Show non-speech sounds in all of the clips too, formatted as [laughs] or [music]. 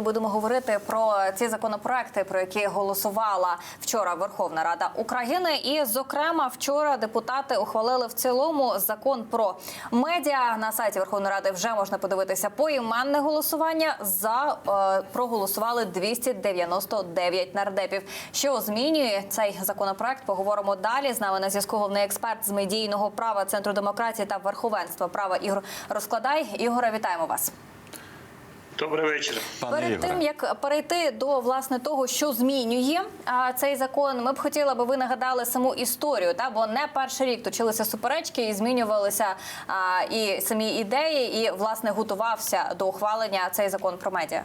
Будемо говорити про ці законопроекти, про які голосувала вчора Верховна Рада України. І, зокрема, вчора депутати ухвалили в цілому закон про медіа. На сайті Верховної Ради вже можна подивитися поіменне голосування. За е, проголосували 299 нардепів. Що змінює цей законопроект? Поговоримо далі. З нами на зв'язку головний експерт з медійного права Центру демократії та верховенства права Ігор Розкладай. Ігоре, вітаємо вас. Добрий вечір. Пане Перед Ігоре. тим як перейти до власне того, що змінює а, цей закон, ми б хотіли, аби ви нагадали саму історію, та бо не перший рік точилися суперечки і змінювалися а, і самі ідеї, і власне готувався до ухвалення цей закон про медіа.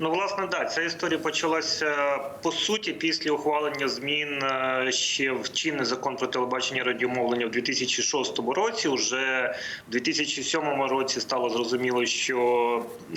Ну, власне, да, ця історія почалася по суті після ухвалення змін е, ще в чинний закон про телебачення радіомовлення в 2006 році. Уже в 2007 році стало зрозуміло, що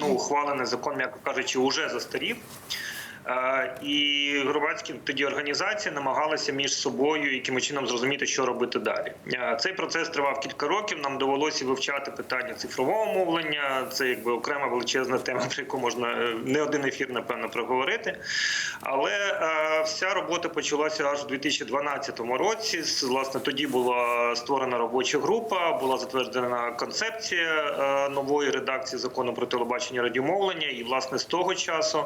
ну ухвалений закон, м'яко кажучи, уже застарів. І громадські тоді організації намагалися між собою якимось чином зрозуміти, що робити далі. Цей процес тривав кілька років. Нам довелося вивчати питання цифрового мовлення. Це якби окрема величезна тема, про яку можна е, не один ефір, напевно, проговорити. Але вся робота почалася аж у 2012 році. Власне, тоді була створена робоча група, була затверджена концепція е, нової редакції закону про телебачення радіомовлення. І власне з того часу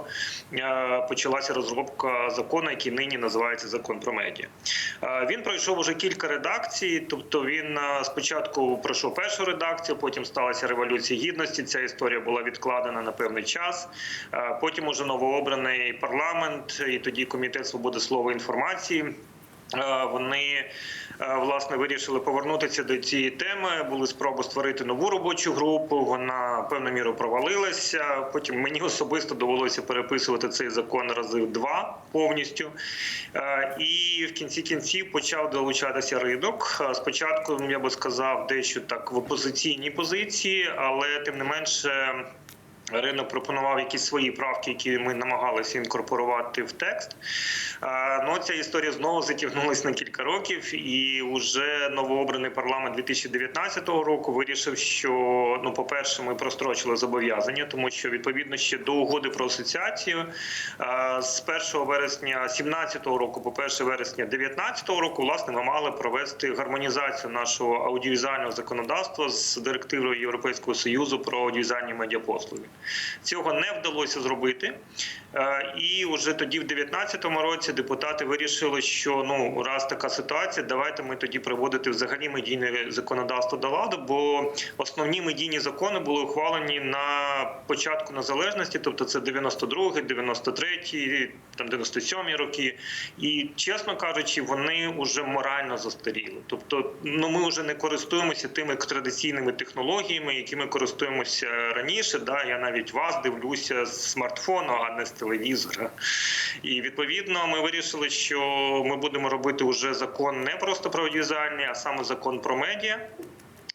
е, почалася розробка закону, який нині називається закон про медіа. Е, Він пройшов уже кілька редакцій. Тобто він е, спочатку пройшов першу редакцію, потім сталася революція гідності. Ця історія була відкладена на певний час. Е, Потім уже новообраний парламент, і тоді комітет свободи слова і інформації. Е, Вони е, власне вирішили повернутися до цієї теми. Були спроби створити нову робочу групу. Вона певною мірою провалилася. Потім мені особисто довелося переписувати цей закон рази два повністю. Е, І в кінці кінців почав долучатися ринок. Спочатку я би сказав дещо так в опозиційній позиції, але тим не менше. Ринок пропонував якісь свої правки, які ми намагалися інкорпорувати в текст. Ну, ця історія знову затягнулася на кілька років, і вже новообраний парламент 2019 року вирішив, що ну, по-перше, ми прострочили зобов'язання, тому що відповідно ще до угоди про асоціацію з 1 вересня 2017 року, по 1 вересня 2019 року, власне, ми мали провести гармонізацію нашого аудіовізуального законодавства з директивою Європейського союзу про аудіовізуальні медіапослуги. Цього не вдалося зробити. Е, І вже тоді, в 2019 році, депутати вирішили, що ну раз така ситуація, давайте ми тоді приводити взагалі медійне законодавство до ладу, бо основні медійні закони були ухвалені на початку незалежності, тобто це 92-й, 93-й, там 97-й роки. І чесно кажучи, вони вже морально застаріли. Тобто, ну ми вже не користуємося тими традиційними технологіями, якими користуємося раніше. Да, я навіть вас дивлюся з смартфону, а не з телевізора. І відповідно ми вирішили, що ми будемо робити вже закон не просто про аудіозальні, а саме закон про медіа.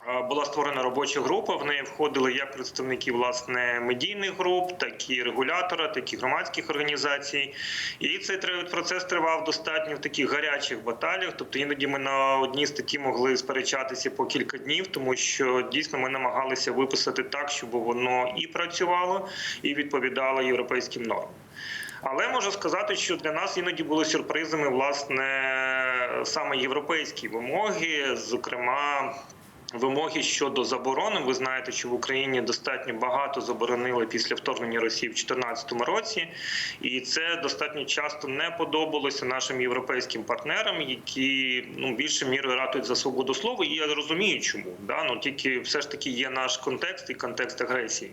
Е, Була створена робоча група. В неї входили як представники власне медійних груп, так і регулятора, так і громадських організацій. І цей процес тривав достатньо в таких гарячих баталіях. Тобто іноді ми на одній статті могли сперечатися по кілька днів, тому що дійсно ми намагалися виписати так, щоб воно і працювало, і відповідало європейським нормам. Але можу сказати, що для нас іноді були сюрпризами власне саме європейські вимоги, зокрема. Вимоги щодо заборони. Ви знаєте, що в Україні достатньо багато заборонили після вторгнення Росії в 2014 році, і це достатньо часто не подобалося нашим європейським партнерам, які ну більше мірою ратують за свободу слова. І я розумію, чому да ну тільки все ж таки є наш контекст і контекст агресії.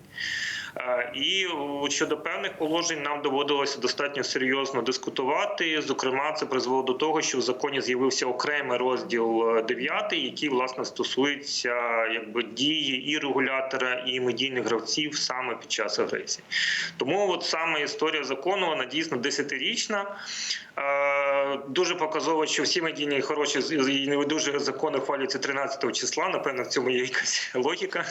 Е, І щодо певних положень нам доводилося достатньо серйозно дискутувати. Зокрема, це призвело до того, що в законі з'явився окремий розділ 9, який власне стосується якби дії і регулятора, і медійних гравців саме під час агресії. Тому от саме історія закону вона дійсно десятирічна. Е, Дуже показово, що всі медійні хороші і не дуже закони ухвалюються 13 числа. Напевно, в цьому є якась [laughs] логіка.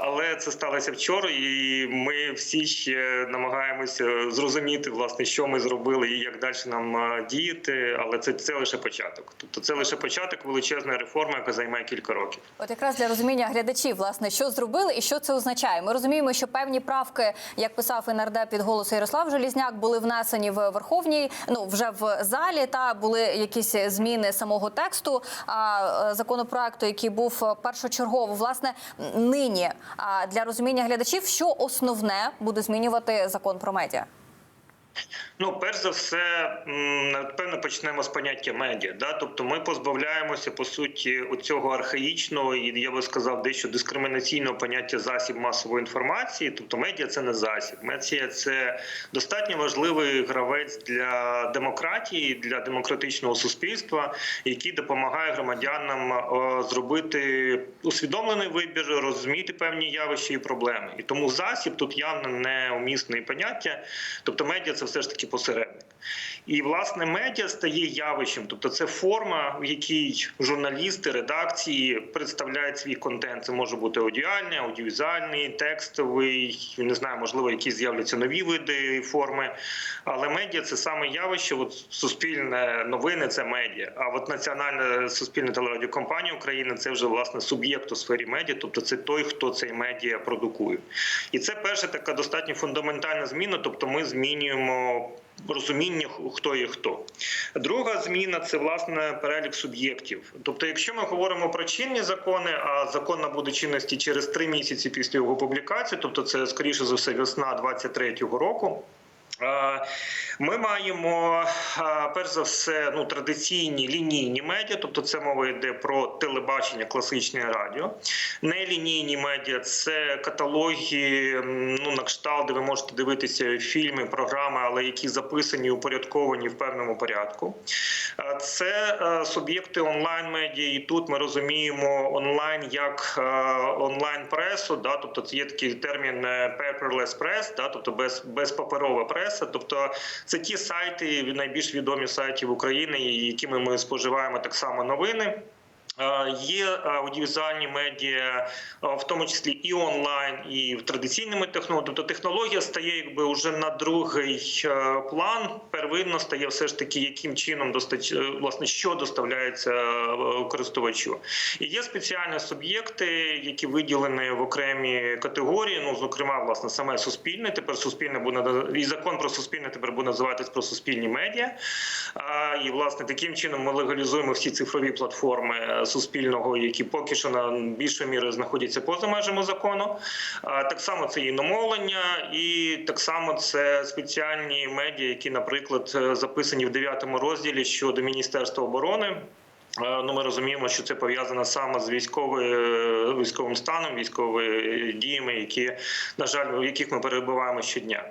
Але це сталося вчора, і ми всі ще намагаємося зрозуміти, власне, що ми зробили і як далі нам діяти. Але це, це лише початок. Тобто, це лише початок величезної реформи, яка займає кілька років. От якраз для розуміння глядачів, власне, що зробили і що це означає. Ми розуміємо, що певні правки, як писав і від голосу Ярослав Желізняк, були внесені в Верховній, ну вже в залі. Та були якісь зміни самого тексту е, законопроекту, який був першочергово. Власне, нині а, для розуміння глядачів, що основне буде змінювати закон про медіа. Ну, перш за все, напевно, почнемо з поняття медіа. Да? Тобто ми позбавляємося по суті оцього архаїчного і я би сказав дещо дискримінаційного поняття засіб масової інформації. Тобто медіа це не засіб. Медіа це достатньо важливий гравець для демократії, для демократичного суспільства, який допомагає громадянам е, зробити усвідомлений вибір, розуміти певні явища і проблеми. І тому засіб тут явно не умісне поняття. Тобто медіа все ж таки посередник. І власне медіа стає явищем, тобто це форма, в якій журналісти, редакції представляють свій контент. Це може бути аудіальний, аудіовізуальний, текстовий, не знаю, можливо, якісь з'являться нові види форми. Але медіа це саме явище. От суспільне новини це медіа. А от національна суспільна телерадіокомпанія України це вже власне суб'єкт у сфері медіа, тобто це той, хто цей медіа продукує. І це перша така достатньо фундаментальна зміна. Тобто, ми змінюємо розуміння, хто є хто. Друга зміна це власне перелік суб'єктів. Тобто, якщо ми говоримо про чинні закони, а закон набуде чинності через три місяці після його публікації, тобто це скоріше за все весна 23-го року. Ми маємо перш за все ну традиційні лінійні медіа, тобто це мова йде про телебачення, класичне радіо. Нелінійні медіа це каталоги, ну на кшталт, де ви можете дивитися фільми, програми, але які записані, упорядковані в певному порядку. Це суб'єкти онлайн медіа, і тут ми розуміємо онлайн як онлайн пресу, да, тобто це є такий термін е, paperless press, да, тобто без, безпаперова преса. Тобто це ті сайти, найбільш відомі сайтів України, якими ми споживаємо так само новини. Е, Є аудіовізуальні медіа, е, в тому числі і онлайн, і в традиційними технологіями. Тобто технологія стає якби вже на другий е, план. Первинно стає все ж таки, яким чином достач... е, власне що доставляється е, користувачу. І є спеціальні суб'єкти, які виділені в окремі категорії. Ну зокрема, власне, саме суспільне. Тепер суспільне буде і закон про суспільне тепер буде називатись про суспільні медіа. І власне таким чином ми легалізуємо всі цифрові платформи е, суспільного, які поки що на більшою міри знаходяться поза межами закону. Так само це і іномовлення, і так само це спеціальні медіа, які, наприклад, е, записані в 9 розділі щодо Міністерства оборони. Е, Ну, ми розуміємо, що це пов'язано саме з військовою військовим станом, військовими діями, які на жаль, в яких ми перебуваємо щодня.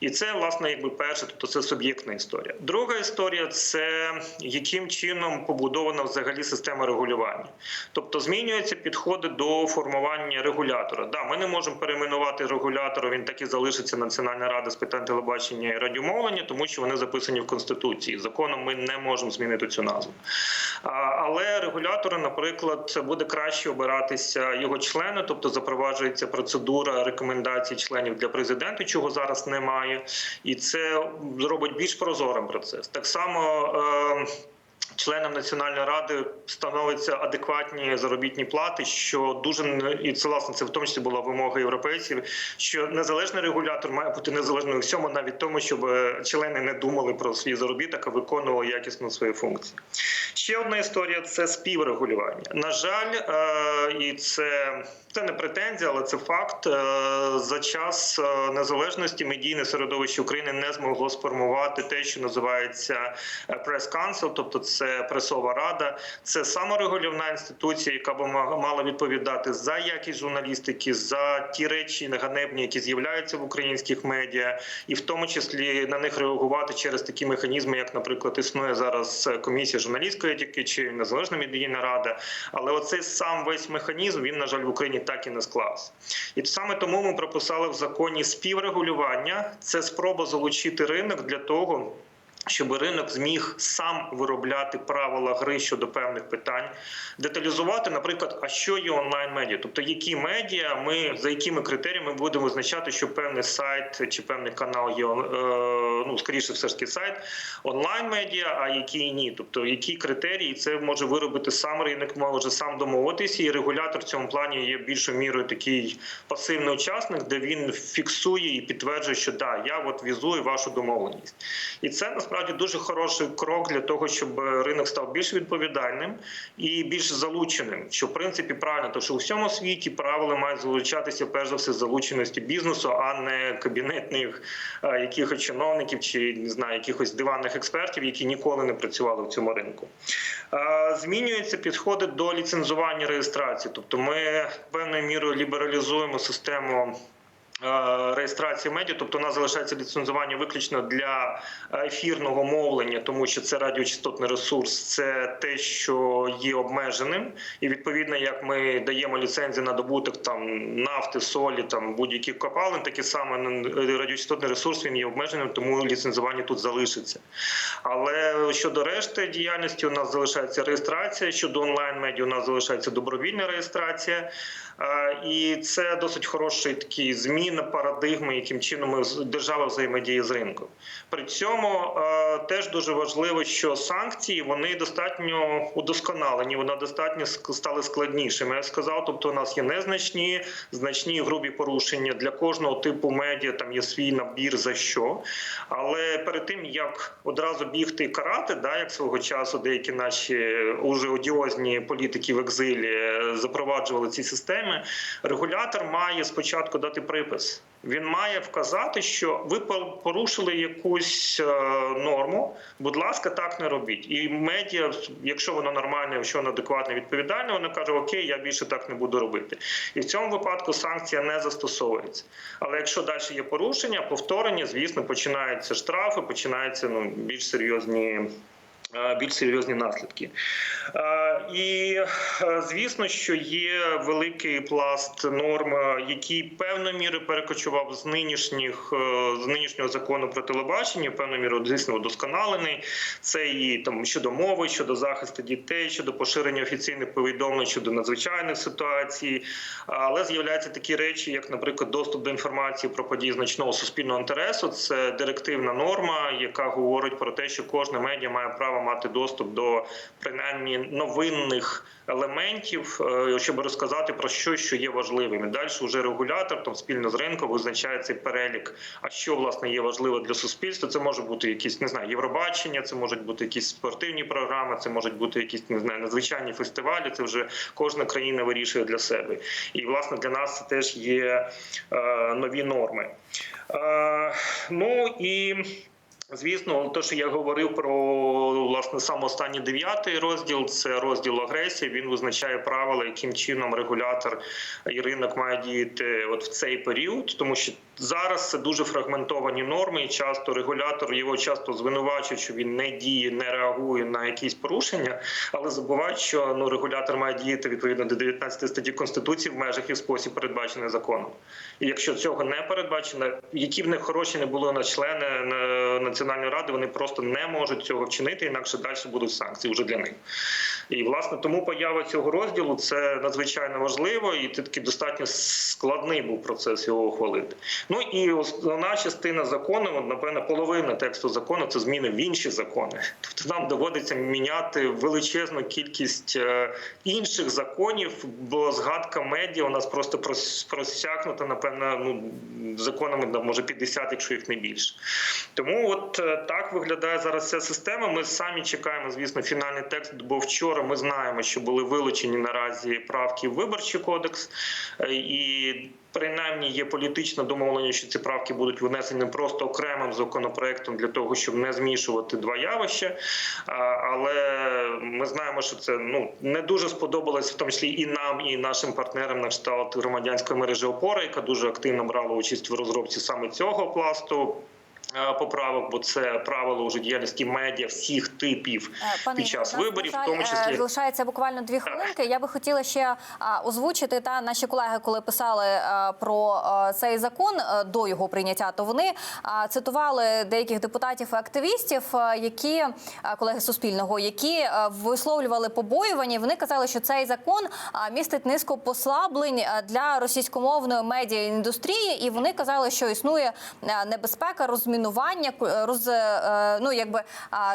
І це власне якби перше, тобто це суб'єктна історія. Друга історія це яким чином побудована взагалі система регулювання, тобто змінюються підходи до формування регулятора. Да, ми не можемо перейменувати регулятора. Він так і залишиться Національна рада з питань телебачення і радіомовлення, тому що вони записані в конституції. Законом ми не можемо змінити цю назву. Але регулятори, наприклад, буде краще обиратися його члени, тобто запроваджується процедура рекомендацій членів для президента, чого зараз немає, і це зробить більш прозорим процес. Так само. Членам національної ради становляться адекватні заробітні плати, що дуже і це власне це в тому числі була вимога європейців. Що незалежний регулятор має бути незалежним всьому, навіть тому, щоб е, члени не думали про свій заробіток, а виконували якісно свої функції. Ще одна історія це співрегулювання. На жаль, е, і це, це не претензія, але це факт. Е, За час незалежності медійне середовище України не змогло сформувати те, що називається Council, тобто це пресова рада, це саморегулівна інституція, яка б мала відповідати за якість журналістики, за ті речі неганебні, які з'являються в українських медіа, і в тому числі на них реагувати через такі механізми, як, наприклад, існує зараз комісія журналістської етики чи незалежна медійна рада. Але оцей сам весь механізм він, на жаль, в Україні так і не склався. І саме тому ми прописали в законі співрегулювання. Це спроба залучити ринок для того. Щоб ринок зміг сам виробляти правила гри щодо певних питань, деталізувати, наприклад, а що є онлайн медіа, тобто які медіа ми за якими критеріями будемо визначати, що певний сайт чи певний канал є е, ну скоріше, все ж таки сайт онлайн медіа, а які ні, тобто які критерії це може виробити сам ринок, може сам домовитися, і регулятор в цьому плані є більшою мірою такий пасивний учасник, де він фіксує і підтверджує, що да, я от візую вашу домовленість, і це насправді дуже хороший крок для того, щоб ринок став більш відповідальним і більш залученим. Що в принципі правильно, тому що у всьому світі правила мають залучатися перш за все залученості бізнесу, а не кабінетних е, якихось чиновників чи не знаю, якихось диванних експертів, які ніколи не працювали в цьому ринку. Е, Змінюються підходи до ліцензування реєстрації, тобто ми певною мірою лібералізуємо систему. Е, Реєстрації медіа, тобто у нас залишається ліцензування виключно для ефірного мовлення, тому що це радіочастотний ресурс, це те, що є обмеженим, і відповідно, як ми даємо ліцензії на добуток там нафти, солі, там будь-яких копалин, таке саме радіочастотний ресурс він є обмеженим, тому ліцензування тут залишиться. Але щодо решти діяльності, у нас залишається реєстрація. Щодо онлайн медіа, у нас залишається добровільна реєстрація. Е, І це досить хороший такий зміна парадигми, яким чином держава взаємодіє з ринком. При цьому е, теж дуже важливо, що санкції вони достатньо удосконалені, вони достатньо стали складнішими. Я сказав, тобто у нас є незначні, значні грубі порушення для кожного типу медіа. Там є свій набір за що. Але перед тим як одразу бігти і карати, да, як свого часу деякі наші уже одіозні політики в екзилі е, запроваджували ці системи, регулятор має спочатку дати припис. Він має вказати, що ви порушили якусь е, норму. Будь ласка, так не робіть. І медіа, якщо воно нормальне, якщо воно адекватне, відповідальне, воно каже: Окей, я більше так не буду робити. І в цьому випадку санкція не застосовується. Але якщо далі є порушення, повторення, звісно, починаються штрафи, починаються ну більш серйозні. Е, Більш серйозні наслідки, Е, і е, звісно, що є великий пласт норм, який певною мірою перекочував з нинішніх з нинішнього закону про телебачення, певною мірою звісно удосконалений. Це і там щодо мови, щодо захисту дітей, щодо поширення офіційних повідомлень щодо надзвичайних ситуацій. Але з'являються такі речі, як, наприклад, доступ до інформації про події значного суспільного інтересу. Це директивна норма, яка говорить про те, що кожна медіа має право мати доступ до принаймні новинних елементів, е, щоб розказати про щось, що є важливим. І далі вже регулятор там спільно з ринком визначає цей перелік. А що власне є важливо для суспільства? Це може бути якісь не знаю, Євробачення, це можуть бути якісь спортивні програми, це можуть бути якісь не знаю, надзвичайні фестивалі. Це вже кожна країна вирішує для себе. І власне для нас це теж є е, нові норми. Е, ну і Звісно, те, що я говорив про власне сам останній дев'ятий розділ, це розділ агресії. Він визначає правила, яким чином регулятор і ринок має діяти от в цей період, тому що зараз це дуже фрагментовані норми, і часто регулятор його часто звинувачують, що він не діє, не реагує на якісь порушення, але забувають, що ну регулятор має діяти відповідно до 19 статті конституції в межах і в спосіб передбачений законом. І якщо цього не передбачено, які б не хороші не були на члени е, національної ради, вони просто не можуть цього вчинити, інакше далі будуть санкції вже для них. І власне тому поява цього розділу це надзвичайно важливо, і такий достатньо складний був процес його ухвалити. Ну і основна частина закону, напевно, половина тексту закону це зміни в інші закони. Тобто нам доводиться міняти величезну кількість е, інших законів, бо згадка медіа у нас просто прос- просякнута, напевно, ну законами може 50, якщо їх не більше. Тому от е, так виглядає зараз ця система. Ми самі чекаємо, звісно, фінальний текст, бо вчора ми знаємо, що були вилучені наразі правки в виборчий кодекс, е, і принаймні є політичне домовлення, що ці правки будуть внесені просто окремим законопроектом для того, щоб не змішувати два явища. Але ми знаємо, що це ну не дуже сподобалось, в тому числі і нам, і нашим партнерам на кшталт громадянської мережі опора, яка дуже активно брала участь в розробці саме цього пласту. Е, Поправок, бо це правило уже діяльності медіа всіх типів Е, Пане під час виборів, в тому е, числі залишається буквально дві хвилинки. Я би хотіла ще озвучити та наші колеги, коли писали про цей закон до його прийняття, то вони цитували деяких депутатів і активістів, які колеги Суспільного, які висловлювали побоювання. Вони казали, що цей закон містить низку послаблень для російськомовної медіаіндустрії, і вони казали, що існує небезпека розмінування, ку- роз, е, ну якби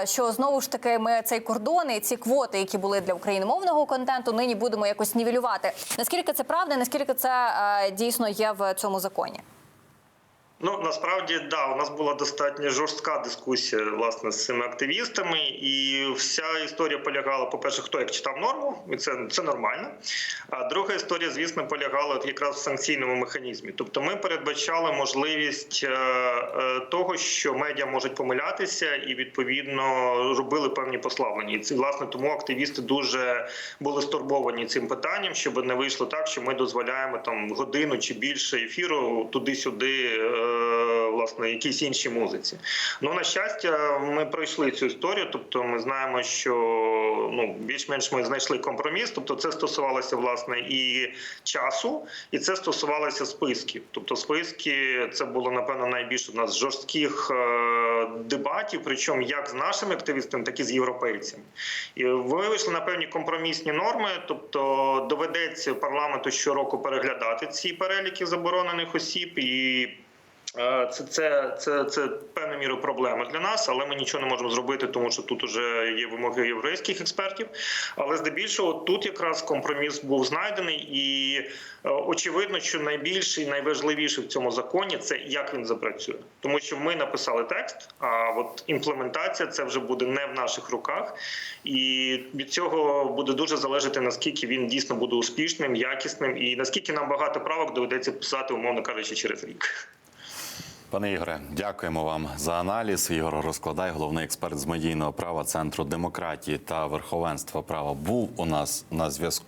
що знову ж таки ми цей кордон і ці квоти, які були для україномовного контенту, нині будемо якось нівелювати. Наскільки це правда? Наскільки це е, дійсно є в цьому законі? Ну насправді да, у нас була достатньо жорстка дискусія власне з цими активістами, і вся історія полягала, по-перше, хто як читав норму, і це, це нормально. А друга історія, звісно, полягала от якраз в санкційному механізмі. Тобто, ми передбачали можливість е, е, того, що медіа можуть помилятися, і відповідно робили певні послаблення. І це власне тому активісти дуже були стурбовані цим питанням, щоб не вийшло так, що ми дозволяємо там годину чи більше ефіру туди-сюди. Е, Власне, якійсь іншій музиці. Ну на щастя, ми пройшли цю історію. Тобто, ми знаємо, що ну більш-менш ми знайшли компроміс. Тобто, це стосувалося власне і часу, і це стосувалося списків. Тобто, списки це було напевно найбільш у нас жорстких е, дебатів, причому як з нашими активістами, так і з європейцями. І ми вийшли на певні компромісні норми. Тобто, доведеться парламенту щороку переглядати ці переліки заборонених осіб і. Е, Це, це, це, це певною мірою проблема для нас, але ми нічого не можемо зробити, тому що тут вже є вимоги єврейських експертів. Але здебільшого тут якраз компроміс був знайдений, і е, очевидно, що найбільше і найважливіше в цьому законі це як він запрацює, тому що ми написали текст. А от імплементація це вже буде не в наших руках, і від цього буде дуже залежати наскільки він дійсно буде успішним, якісним, і наскільки нам багато правок доведеться писати, умовно кажучи, через рік. Пане Ігоре, дякуємо вам за аналіз. Ігор Розкладай, головний експерт з медійного права Центру демократії та верховенства права, був у нас на зв'язку.